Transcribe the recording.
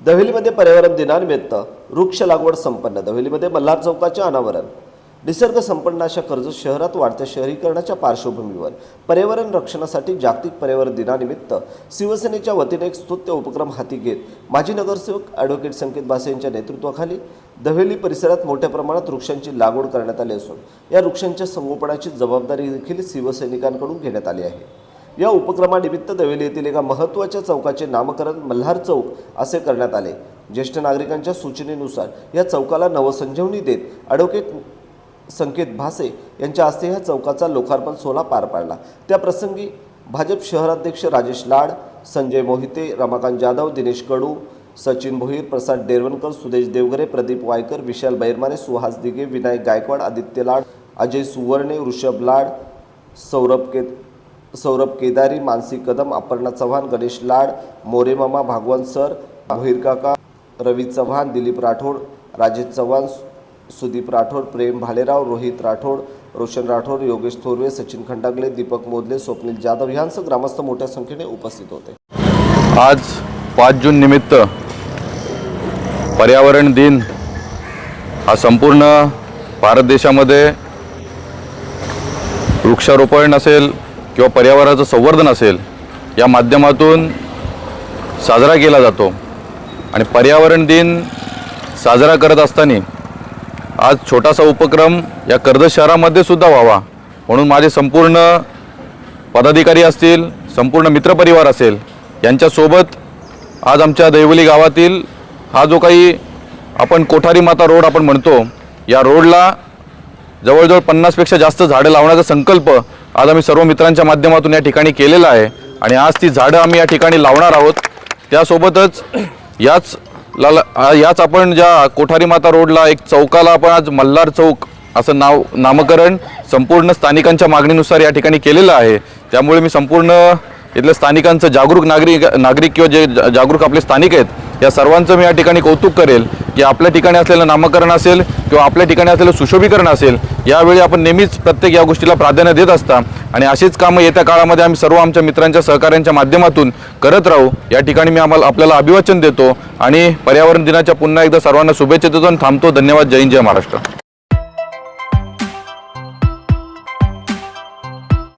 दहिलीमध्ये पर्यावरण दिनानिमित्त वृक्ष लागवड संपन्न. दहिलीमध्ये मल्हार चौकाचे अनावरण. निसर्ग संपन्न अशा कर्जत शहरात वाढत्या शहरीकरणाच्या पार्श्वभूमीवर पर्यावरण रक्षणासाठी जागतिक पर्यावरण दिनानिमित्त शिवसेनेच्या वतीने एक स्तुत्य उपक्रम हाती घेत माजी नगरसेवक ॲडव्होकेट संकेत भासे यांच्या नेतृत्वाखाली दहेली परिसरात मोठ्या प्रमाणात वृक्षांची लागवड करण्यात आली असून या वृक्षांच्या संगोपनाची जबाबदारी देखील शिवसैनिकांकडून घेण्यात आली आहे. या उपक्रमानिमित्त दवेली येथील एका महत्त्वाच्या चौकाचे नामकरण मल्हार चौक असे करण्यात आले. ज्येष्ठ नागरिकांच्या सूचनेनुसार या चौकाला नवसंजीवनी देत ॲडव्होकेट संकेत भासे यांच्या हस्ते ह्या चौकाचा लोकार्पण सोहळा पार पाडला. त्या प्रसंगी भाजप शहराध्यक्ष राजेश लाड संजय मोहिते रमाकांत जाधव दिनेश कडू सचिन भोईर प्रसाद डेरवणकर सुदेश देवगरे प्रदीप वायकर विशाल बैरमाने सुहास दिगे विनायक गायकवाड आदित्य लाड अजय सुवर्णे ऋषभ लाड सौरभ केत सौरभ केदारी मानसी कदम अपर्णा चव्हाण गणेश लाड मोरेमामा भागवंत सर भोईर काका रवी चव्हाण दिलीप राठोड राजेश चव्हाण सुदीप राठोड प्रेम भालेराव रोहित राठोड रोशन राठोड योगेश थोरवे सचिन खंडागले दीपक मोदले स्वप्नील जाधव यांसह ग्रामस्थ मोठ्या संख्येने उपस्थित होते. आज पाच जून निमित्त पर्यावरण दिन हा संपूर्ण भारत देशामध्ये वृक्षारोपण असेल किंवा पर्यावरणाचं संवर्धन असेल या माध्यमातून साजरा केला जातो. आणि पर्यावरण दिन साजरा करत असताना आज छोटासा उपक्रम या कर्जत शहरामध्ये सुद्धा व्हावा. म्हणून माझे संपूर्ण पदाधिकारी असतील संपूर्ण मित्रपरिवार असेल यांच्यासोबत आज आमच्या दैवली गावातील हा जो काही आपण कोठारी माता रोड आपण म्हणतो या रोडला जवळजवळ पन्नासपेक्षा जास्त झाडं लावण्याचा संकल्प आज आम्ही सर्व मित्रांच्या माध्यमातून या ठिकाणी केलेला आहे आणि आज ती झाडं आम्ही या ठिकाणी लावणार आहोत. त्यासोबतच याच लाला याच आपण ज्या कोठारी माता रोडला एक चौकाला आपण आज मल्हार चौक असं नाव नामकरण संपूर्ण स्थानिकांच्या मागणीनुसार या ठिकाणी केलेलं आहे. त्यामुळे मी संपूर्ण इथल्या स्थानिकांचं जागरूक नागरिक नागरिक किंवा जे जागरूक आपले स्थानिक आहेत या सर्वांचं मी या ठिकाणी कौतुक करेल की आपल्या ठिकाणी असलेलं नामकरण असेल किंवा आपल्या ठिकाणी असलेलं सुशोभीकरण असेल यावेळी आपण नेहमीच प्रत्येक या गोष्टीला प्राधान्य देत असता. आणि अशीच कामं येत्या काळामध्ये आम्ही सर्व आमच्या मित्रांच्या सहकार्यांच्या माध्यमातून करत राहू. या ठिकाणी मी आम्हाला आपल्याला अभिवाचन देतो. आणि पर्यावरण दिनाच्या पुन्हा एकदा सर्वांना शुभेच्छा देतो आणि थांबतो. धन्यवाद. जय हिंद. जय महाराष्ट्र.